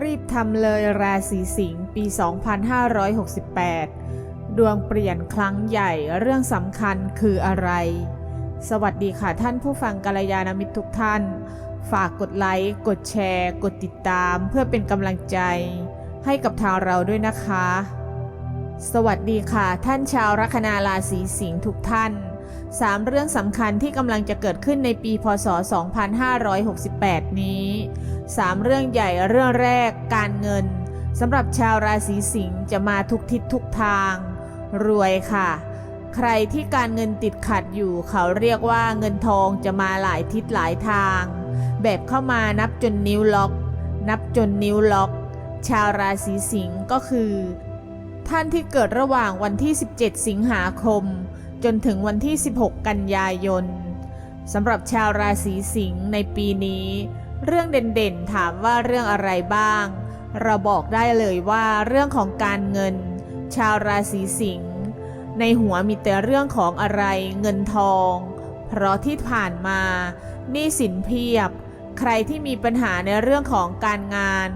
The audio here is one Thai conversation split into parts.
รีบทำเลยราศีสิงห์ปี 2568 ดวงเปลี่ยนครั้งใหญ่เรื่องสำคัญคืออะไร สวัสดีค่ะท่านผู้ฟังกัลยาณมิตรทุกท่าน ฝากกดไลค์ กดแชร์ กดติดตามเพื่อเป็นกำลังใจ ให้กับทางเราด้วยนะคะ สวัสดีค่ะ ท่านชาวลัคนาราศีสิงห์ทุกท่านสามเรื่องสำคัญที่กำลังจะเกิดขึ้นในปีพศ 2568 นี้ สามเรื่องใหญ่เรื่องแรกการเงินสำหรับชาวราศีสิงห์จะมาทุกทิศทุกทาง รวยค่ะ ใครที่การเงินติดขัดอยู่เขาเรียกว่าเงินทองจะมาหลายทิศหลายทาง แบบเข้ามานับจนนิ้วล็อก นับจนนิ้วล็อก ชาวราศีสิงห์ก็คือ ท่านที่เกิดระหว่างวันที่ 17 สิงหาคม จนถึงวันที่ 16 กันยายนสำหรับชาวราศีสิงห์ในปีนี้ เรื่องเด่นๆถามว่าเรื่องอะไรบ้าง เราบอกได้เลยว่าเรื่องของการเงิน ชาวราศีสิงห์ในหัวมีแต่เรื่องของอะไรเงินทอง เพราะที่ผ่านมาหนี้สินเพียบ ใครที่มีปัญหาในเรื่องของการงาน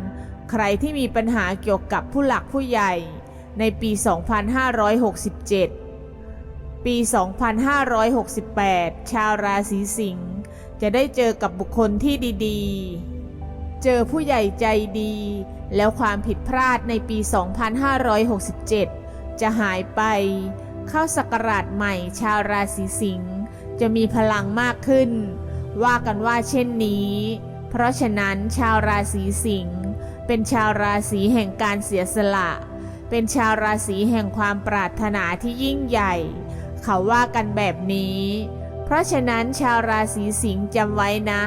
ใครที่มีปัญหาเกี่ยวกับผู้หลักผู้ใหญ่ ในปี 2567 ปี 2568 ชาวราศีสิงห์ จะได้เจอกับบุคคลที่ดีๆ เจอผู้ใหญ่ใจดี แล้วความผิดพลาดในปี 2567 จะหายไป เข้าศักราชใหม่ชาวราศีสิงห์จะมีพลังมากขึ้น ว่ากันว่าเช่นนี้ เพราะฉะนั้นชาวราศีสิงห์เป็นชาวราศีแห่งการเสียสละ เป็นชาวราศีแห่งความปรารถนาที่ยิ่งใหญ่ เขาว่ากันแบบนี้ เพราะฉะนั้นชาวราศีสิงห์จำไว้นะ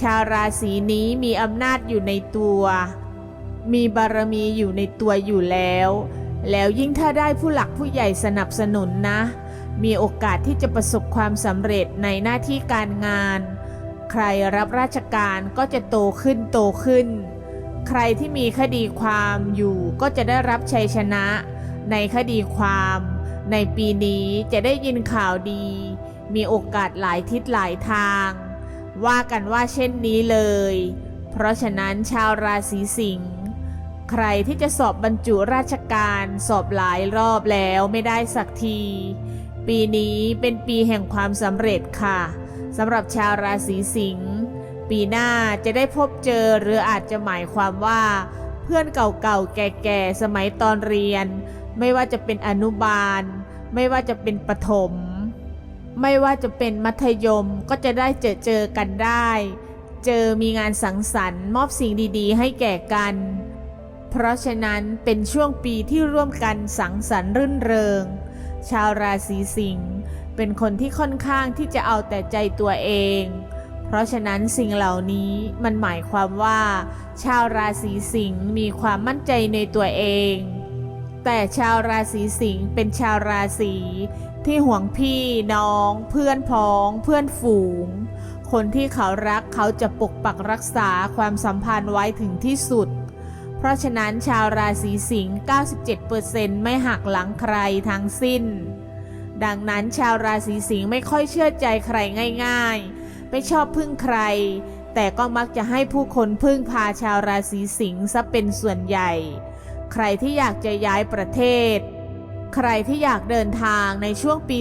ชาวราศีนี้มีอำนาจอยู่ในตัว มีบารมีอยู่ในตัวอยู่แล้ว แล้วยิ่งถ้าได้ผู้หลักผู้ใหญ่สนับสนุนนะ มีโอกาสที่จะประสบความสำเร็จในหน้าที่การงาน ใครรับราชการก็จะโตขึ้นโตขึ้น ใครที่มีคดีความอยู่ก็จะได้รับชัยชนะ ในคดีความ ในปีนี้จะได้ยินข่าวดี มีโอกาสหลายทิศหลายทาง ว่ากันว่าเช่นนี้เลย เพราะฉะนั้นชาวราศีสิงห์ใครที่จะสอบบรรจุราชการสอบหลายรอบแล้วไม่ได้สักที ปีนี้เป็นปีแห่งความสำเร็จค่ะสำหรับชาวราศีสิงห์ปีหน้าจะได้พบเจอหรืออาจจะหมายความว่า เพื่อนเก่าๆแก่ๆสมัยตอนเรียน ไม่ว่าจะเป็นอนุบาล ไม่ว่าจะเป็นประถม ไม่ว่าจะเป็นมัธยมก็จะได้เจอเจอกันได้ เจอมีงานสังสรรค์ มอบสิ่งดีๆ ให้แก่กัน เพราะฉะนั้นเป็นช่วงปีที่ร่วมกันสังสรรค์รื่นเริง ชาวราศีสิงห์เป็นคนที่ค่อนข้างที่จะเอาแต่ใจตัวเอง เพราะฉะนั้นสิ่งเหล่านี้มันหมายความว่า ชาวราศีสิงห์มีความมั่นใจในตัวเอง แต่ชาวราศีสิงห์เป็นชาวราศีที่ห่วงพี่น้อง เพื่อนพ้อง เพื่อนฝูง คนที่เขารักเขาจะปกปักรักษาความสัมพันธ์ไว้ถึงที่สุด เพราะฉะนั้นชาวราศีสิงห์ 97%ไม่หักหลังใครทั้งสิ้น ดังนั้นชาวราศีสิงห์ไม่ค่อยเชื่อใจใครง่าย ๆ ไม่ชอบพึ่งใคร แต่ก็มักจะให้ผู้คนพึ่งพาชาวราศีสิงห์ซะเป็นส่วนใหญ่ ใครที่อยากจะย้ายประเทศ ใครที่อยากเดินทางในช่วงปี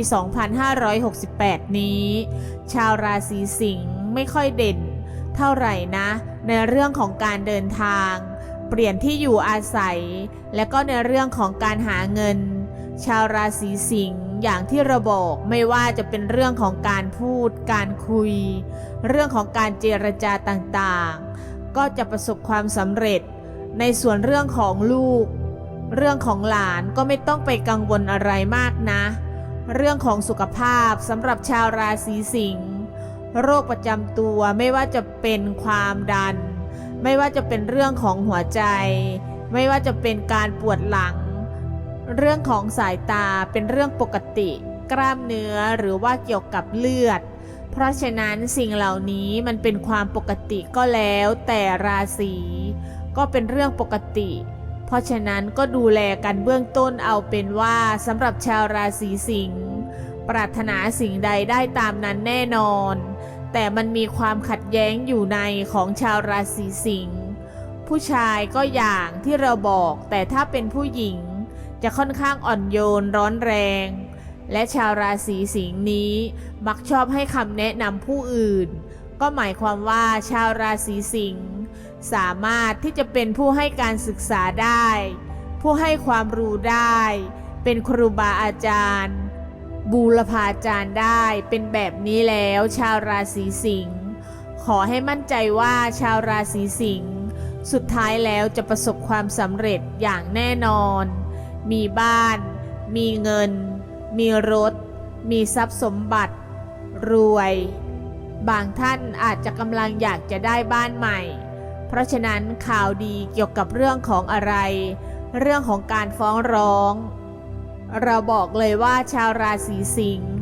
2568 นี้ ชาวราศีสิงห์ไม่ค่อยเด่น เท่าไหร่นะ ในเรื่องของการเดินทาง เปลี่ยนที่อยู่อาศัย และก็ในเรื่องของการหาเงิน ชาวราศีสิงห์อย่างที่เราบอกไม่ว่าจะเป็นเรื่องของการพูด การคุย เรื่องของการเจรจาต่างๆ ก็จะประสบความสำเร็จ ในส่วนเรื่องของลูก เรื่องของหลานก็ไม่ต้องไปกังวลอะไรมากนะ เรื่องของสุขภาพสำหรับชาวราศีสิงห์โรคประจำตัวไม่ว่าจะเป็นความดัน ไม่ว่าจะเป็นเรื่องของหัวใจ ไม่ว่าจะเป็นการปวดหลัง เรื่องของสายตาเป็นเรื่องปกติ กล้ามเนื้อหรือว่าเกี่ยวกับเลือด เพราะฉะนั้นสิ่งเหล่านี้มันเป็นความปกติก็แล้วแต่ราศี ก็เป็นเรื่องปกติ เพราะฉะนั้นก็ดูแลกันเบื้องต้นเอาเป็นว่าสำหรับชาวราศีสิงห์ปรารถนาสิ่งใดได้ตามนั้นแน่นอน แต่มันมีความขัดแย้งอยู่ในของชาวราศีสิงห์ผู้ชายก็อย่างที่เราบอก แต่ถ้าเป็นผู้หญิงจะค่อนข้างอ่อนโยนร้อนแรง และชาวราศีสิงห์นี้มักชอบให้คำแนะนำผู้อื่น ก็หมายความว่าชาวราศีสิงห์ สามารถที่จะเป็นผู้ให้การศึกษาได้ ผู้ให้ความรู้ได้ เป็นครูบาอาจารย์ บูรพาจารย์ได้เป็นแบบนี้แล้วชาวราศีสิงห์ขอให้มั่นใจว่าชาวราศีสิงห์สุดท้ายแล้วจะประสบความสำเร็จอย่างแน่นอน มีบ้าน มีเงิน มีรถ มีทรัพย์สมบัติ รวย บางท่านอาจจะกำลังอยากจะได้บ้านใหม่ เพราะฉะนั้นข่าวดีเกี่ยวกับเรื่องของอะไร เรื่องของการฟ้องร้อง เราบอกเลยว่าชาวราศีสิงห์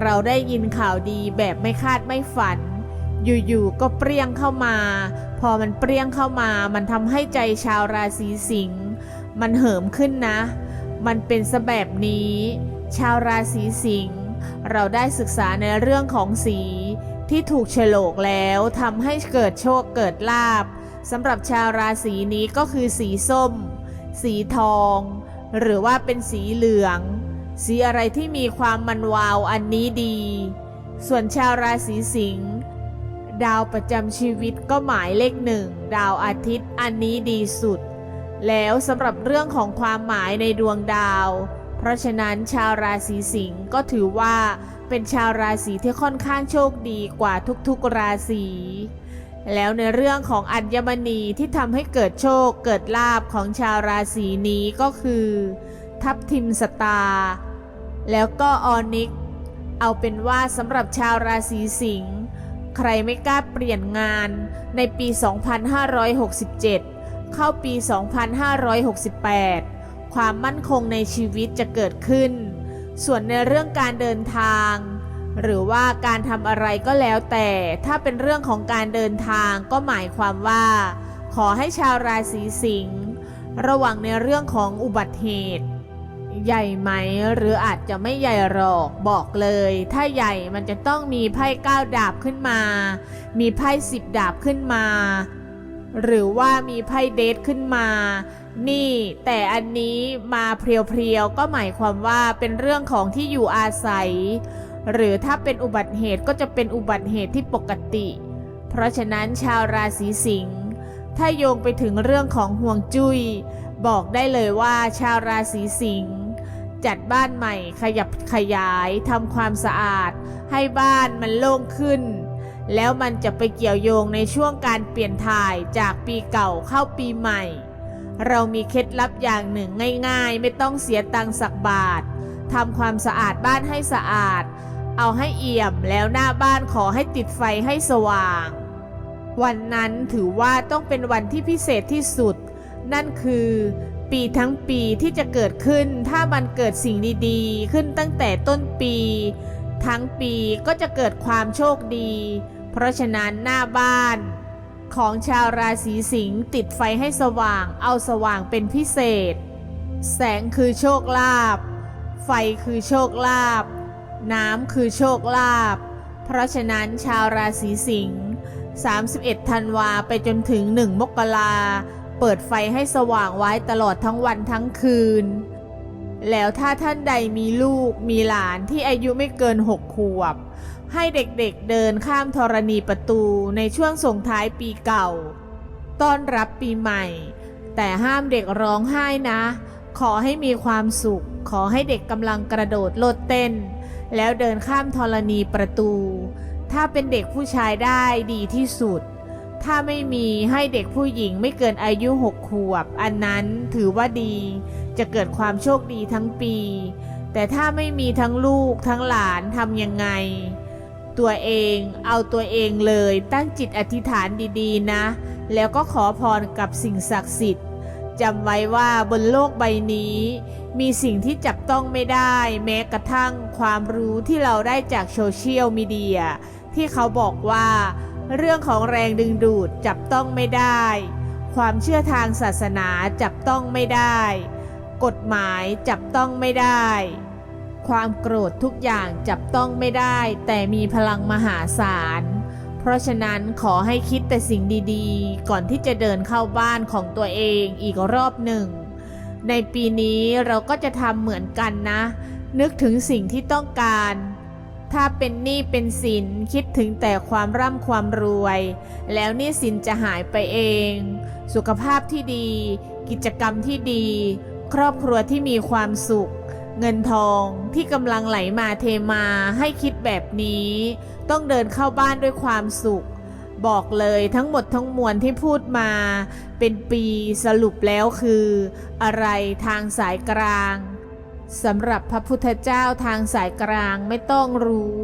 เราได้ยินข่าวดีแบบไม่คาดไม่ฝัน อยู่ๆก็เปรี้ยงเข้ามา พอมันเปรี้ยงเข้ามามันทำให้ใจชาวราศีสิงห์มันเหิมขึ้นนะ มันเป็นสแบบนี้ ชาวราศีสิงห์เราได้ศึกษาในเรื่องของสี ที่ถูกโฉลกแล้วทำให้เกิดโชคเกิดลาบสำหรับชาวราศีนี้ก็คือสีส้ม สีทอง หรือว่าเป็นสีเหลือง สีอะไรที่มีความมันวาวอันนี้ดี ส่วนชาวราศีสิงห์ดาวประจำชีวิตก็หมายเลขหนึ่งดาวอาทิตย์อันนี้ดีสุด แล้วสำหรับเรื่องของความหมายในดวงดาว ราะฉะนั้นชาวราศีสิงห์ก็ถือว่าเป็นชาวราศีที่ค่อนข้างโชคดีกว่าทุกๆราศีแล้วในเรื่องของอัญมณีที่ทำให้เกิดโชคเกิดลาบของชาวราศีนี้ก็คือ ทับทิมสตา แล้วก็ออนิก เอาเป็นว่าสำหรับชาวราศีสิงห์ใครไม่กล้าเปลี่ยนงานในปี 2567 เข้าปี 2568 ความมั่นคงในชีวิตจะเกิดขึ้น ส่วนในเรื่องการเดินทาง หรือว่าการทำอะไรก็แล้วแต่ ถ้าเป็นเรื่องของการเดินทางก็หมายความว่า ขอให้ชาวราศีสิงห์ระวังในเรื่องของอุบัติเหตุ ใหญ่ไหมหรืออาจจะไม่ใหญ่หรอกบอกเลย ถ้าใหญ่มันจะต้องมีไพ่ก้าดาบขึ้นมา มีไพ่สิบดาบขึ้นมา หรือว่ามีไพ่เดทขึ้นมา นี่ แต่อันนี้มาเพรียวๆก็หมายความว่าเป็นเรื่องของที่อยู่อาศัย หรือถ้าเป็นอุบัติเหตุก็จะเป็นอุบัติเหตุที่ปกติ เพราะฉะนั้นชาวราศีสิงห์ถ้าโยงไปถึงเรื่องของห่วงจุย้ย บอกได้เลยว่าชาวราศีสิงห์จัดบ้านใหม่ขยับขยายทำความสะอาด ให้บ้านมันโล่งขึ้น แล้วมันจะไปเกี่ยวโยงในช่วงการเปลี่ยนถ่ายจากปีเก่าเข้าปีใหม่ เรามีเคล็ดลับอย่างหนึ่งง่าย ๆ ไม่ต้องเสียตังสักบาททำความสะอาดบ้านให้สะอาด เอาให้เอี่ยมแล้วหน้าบ้านขอให้ติดไฟให้สว่าง วันนั้นถือว่าต้องเป็นวันที่พิเศษที่สุด นั่นคือ ปีทั้งปีที่จะเกิดขึ้นถ้ามันเกิดสิ่งดีๆ ขึ้นตั้งแต่ต้นปี ทั้งปีก็จะเกิดความโชคดี เพราะฉะนั้นหน้าบ้าน ของชาวราศีสิงห์ติดไฟให้สว่าง เอาสว่างเป็นพิเศษ แสงคือโชคลาภ ไฟคือโชคลาภ น้ำคือโชคลาภ เพราะฉะนั้นชาวราศีสิงห์ 31 ธันวาไปจนถึง 1 มกราเปิดไฟให้สว่างไว้ตลอดทั้งวันทั้งคืน แล้วถ้าท่านใดมีลูกมีหลานที่อายุไม่เกิน6ขวบ ให้เด็กๆเเดินข้ามธรณีประตูในช่วงส่งท้ายปีเก่า ต้อนรับปีใหม่ แต่ห้ามเด็กร้องไห้นะ ขอให้มีความสุข ขอให้เด็กกำลังกระโดดโลดเต้น แล้วเดินข้ามธรณีประตู ถ้าเป็นเด็กผู้ชายได้ดีที่สุด ถ้าไม่มีให้เด็กผู้หญิงไม่เกินอายุหกขวบ อันนั้นถือว่าดี จะเกิดความโชคดีทั้งปี แต่ถ้าไม่มีทั้งลูกทั้งหลานทำยังไง ตัวเองเอาตัวเองเลยตั้งจิตอธิษฐานดีๆนะ แล้วก็ขอพรกับสิ่งศักดิ์สิทธิ์จำไว้ว่าบนโลกใบนี้ มีสิ่งที่จับต้องไม่ได้ แม้กระทั่งความรู้ที่เราได้จากโซเชียลมีเดียที่เขาบอกว่า เรื่องของแรงดึงดูดจับต้องไม่ได้ ความเชื่อทางศาสนาจับต้องไม่ได้ กฎหมายจับต้องไม่ได้ ความโกรธทุกอย่างจับต้องไม่ได้ แต่มีพลังมหาศาล เพราะฉะนั้นขอให้คิดแต่สิ่งดีๆ ก่อนที่จะเดินเข้าบ้านของตัวเองอีกรอบหนึ่ง ในปีนี้เราก็จะทำเหมือนกันนะ นึกถึงสิ่งที่ต้องการถ้าเป็นหนี้เป็นสินคิดถึงแต่ความร่ำความรวย แล้วหนี้สินจะหายไปเอง สุขภาพที่ดี กิจกรรมที่ดี ครอบครัวที่มีความสุข เงินทองที่กำลังไหลมาเทมาให้คิดแบบนี้ ต้องเดินเข้าบ้านด้วยความสุข บอกเลยทั้งหมดทั้งมวลที่พูดมา เป็นปีสรุปแล้วคือ อะไรทางสายกลางสำหรับพระพุทธเจ้าทางสายกลางไม่ต้องรู้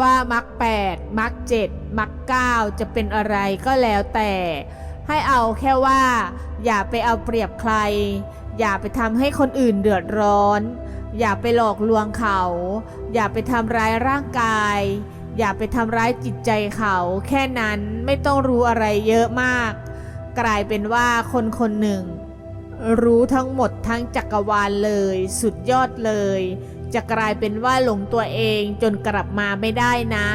ว่ามรรคแปดมรรคเจ็ดมรรคเก้าจะเป็นอะไรก็แล้วแต่ ให้เอาแค่ว่า อย่าไปเอาเปรียบใคร อย่าไปทำให้คนอื่นเดือดร้อน อย่าไปหลอกลวงเขา อย่าไปทำร้ายร่างกาย อย่าไปทำร้ายจิตใจเขา แค่นั้นไม่ต้องรู้อะไรเยอะมาก กลายเป็นว่าคนคนหนึ่ง รู้ทั้งหมดทั้งจักรวาลเลย สุดยอดเลย จะกลายเป็นว่าหลงตัวเองจนกลับมาไม่ได้นะ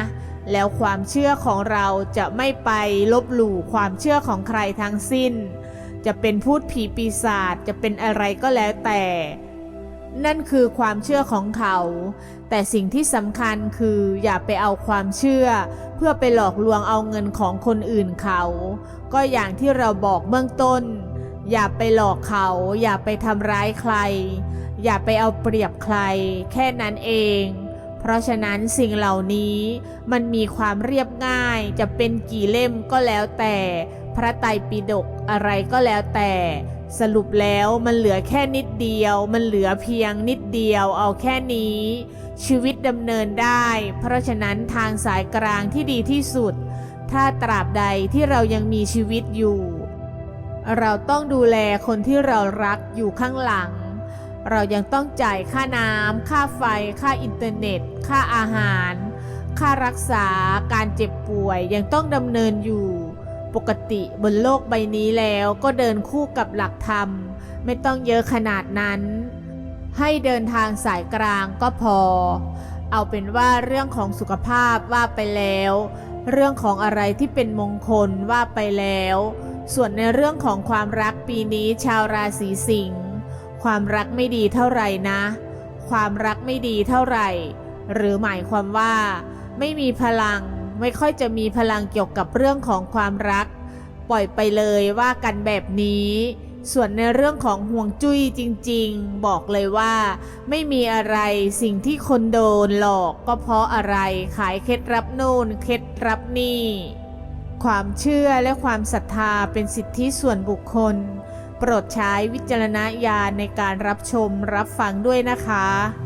แล้วความเชื่อของเราจะไม่ไปลบหลู่ความเชื่อของใครทั้งสิ้น จะเป็นพูดผีปีศาจจะเป็นอะไรก็แล้วแต่ นั่นคือความเชื่อของเขา แต่สิ่งที่สำคัญคืออย่าไปเอาความเชื่อ เพื่อไปหลอกลวงเอาเงินของคนอื่นเขา ก็อย่างที่เราบอกเบื้องต้น อย่าไปหลอกเขา อย่าไปทำร้ายใคร อย่าไปเอาเปรียบใคร แค่นั้นเองเพราะฉะนั้นสิ่งเหล่านี้มันมีความเรียบง่ายจะเป็นกี่เล่มก็แล้วแต่ พระไตรปิฎกอะไรก็แล้วแต่ สรุปแล้วมันเหลือแค่นิดเดียว มันเหลือเพียงนิดเดียวเอาแค่นี้ ชีวิตดำเนินได้ เพราะฉะนั้นทางสายกลางที่ดีที่สุด ถ้าตราบใดที่เรายังมีชีวิตอยู่ เราต้องดูแลคนที่เรารักอยู่ข้างหลัง เรายังต้องจ่ายค่าน้ำค่าไฟ ค่าอินเทอร์เน็ต ค่าอาหาร ค่ารักษาการเจ็บป่วยยังต้องดำเนินอยู่ ปกติบนโลกใบนี้แล้วก็เดินคู่กับหลักธรรม ไม่ต้องเยอะขนาดนั้น ให้เดินทางสายกลางก็พอ เอาเป็นว่าเรื่องของสุขภาพว่าไปแล้ว เรื่องของอะไรที่เป็นมงคลว่าไปแล้ว ส่วนในเรื่องของความรักปีนี้ชาวราศีสิงห์ความรักไม่ดีเท่าไหร่นะ ความรักไม่ดีเท่าไหร่ หรือหมายความว่า ไม่มีพลัง ไม่ค่อยจะมีพลังเกี่ยวกับเรื่องของความรัก ปล่อยไปเลยว่ากันแบบนี้ ส่วนในเรื่องของห่วงจุ้ยจริงๆ บอกเลยว่า ไม่มีอะไรสิ่งที่คนโดนหลอกก็เพราะอะไรขายเคล็ดรับโน่นเคล็ดรับนี่ ความเชื่อและความศรัทธาเป็นสิทธิส่วนบุคคล โปรดใช้วิจารณญาณในการรับชมรับฟังด้วยนะคะ